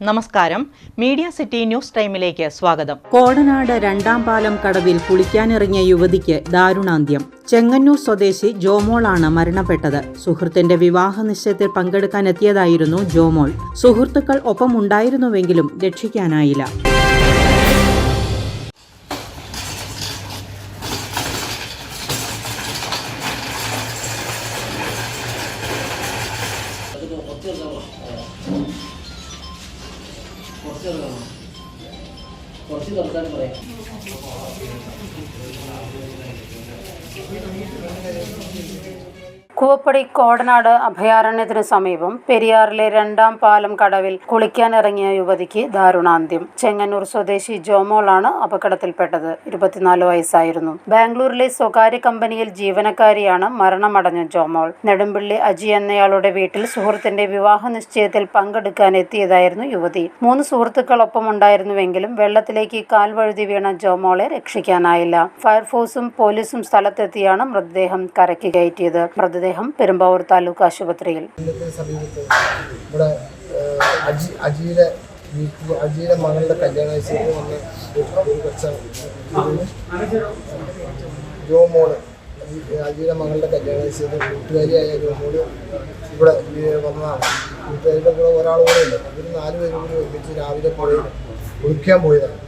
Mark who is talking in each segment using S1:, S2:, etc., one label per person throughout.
S1: നമസ്കാരം. Media city news ടൈമിലേക്ക് സ്വാഗതം.
S2: കോടനാട് രണ്ടാം പാലം കടവിൽ കുളിക്കാനിറങ്ങിയ യുവതിക്ക് ദാരുണാന്ത്യം. ചെങ്ങന്നൂർ സ്വദേശി ജോമോളാണ് മരണപ്പെട്ടത്. സുഹൃത്തിന്റെ വിവാഹ നിശ്ചയത്തിൽ പങ്കെടുക്കാനെത്തിയതായിരുന്നു ജോമോൾ. സുഹൃത്തുക്കൾ ഒപ്പമുണ്ടായിരുന്നുവെങ്കിലും രക്ഷിക്കാനായില്ല.
S3: കുറച്ച് തുറക്കാൻ പറയാം
S4: കൂവപ്പടി കോടനാട് അഭയാരണ്യത്തിനു സമീപം പെരിയാറിലെ രണ്ടാം പാലം കടവിൽ കുളിക്കാനിറങ്ങിയ യുവതിക്ക് ദാരുണാന്ത്യം. ചെങ്ങന്നൂർ സ്വദേശി ജോമോളാണ് അപകടത്തിൽപ്പെട്ടത്. ഇരുപത്തിനാല് വയസ്സായിരുന്നു. ബാംഗ്ലൂരിലെ സ്വകാര്യ കമ്പനിയിൽ ജീവനക്കാരിയാണ് മരണമടഞ്ഞ ജോമോൾ. നെടുമ്പിള്ളി അജി എന്നയാളുടെ വീട്ടിൽ സുഹൃത്തിന്റെ വിവാഹ നിശ്ചയത്തിൽ പങ്കെടുക്കാൻ എത്തിയതായിരുന്നു യുവതി. മൂന്ന് സുഹൃത്തുക്കളൊപ്പം ഉണ്ടായിരുന്നുവെങ്കിലും വെള്ളത്തിലേക്ക് കാൽവഴുതി വീണ ജോമോളെ രക്ഷിക്കാനായില്ല. ഫയർഫോഴ്സും പോലീസും സ്ഥലത്തെത്തിയാണ് മൃതദേഹം കരയ്ക്ക് കയറ്റിയത്. മൃതദേഹം പെരുമ്പാവൂർ താലൂക്ക് ആശുപത്രിയിൽ.
S5: ഇവിടെ അജി അജിയുടെ മകളുടെ അജിയുടെ മകളുടെ കല്യാണ കൂട്ടുകാരിയായ ജോമോൾ ഇവിടെ വന്നതാണ്. കൂട്ടുകാരിയുടെ കൂടെ ഒരാൾ കൂടെ ഇല്ല ഇവർ നാലുപേരും കൂടി ഒരുമിച്ച് രാവിലെ പോയി കുളിക്കാൻ പോയതാണ്.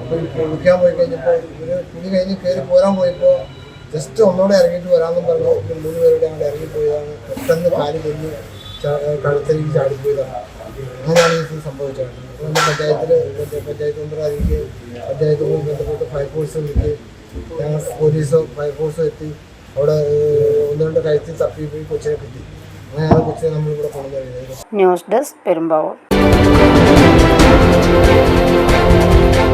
S5: അപ്പോൾ കുളിക്കാൻ പോയി കഴിഞ്ഞപ്പോൾ ഇവർ കുളി കഴിഞ്ഞ് കയറി പോരാൻ പോയപ്പോൾ ജസ്റ്റ് ഒന്നുകൂടെ ഇറങ്ങിയിട്ട് വരാമെന്നും പറഞ്ഞു. മൂന്ന് പേരുടെ അങ്ങോട്ട് ഇറങ്ങിപ്പോയതാണ് പെട്ടെന്ന് കാൽ കൊഞ്ഞ് കഴുത്തരിക്ക് ചാടിപ്പോയതാണ് അങ്ങനെയാണ് ഇത് സംഭവിച്ചത്. പഞ്ചായത്തിൽ പഞ്ചായത്ത് മെമ്പർ അതിലേക്ക് പഞ്ചായത്തുമായി ബന്ധപ്പെട്ട് ഫയർഫോഴ്സ് വിളിച്ച് ഞങ്ങൾ പോലീസോ ഫയർഫോഴ്സോ എത്തി. അവിടെ ഒന്ന് രണ്ട് കഴുത്തിൽ തപ്പി പോയി കൊച്ചിനെ കിട്ടി. അങ്ങനെയാണ് കൊച്ചിനെ നമ്മളിവിടെ കൊണ്ടുവന്നത്
S4: ന്യൂസ് ഡെസ്ക് പെരുമ്പാവൂർ.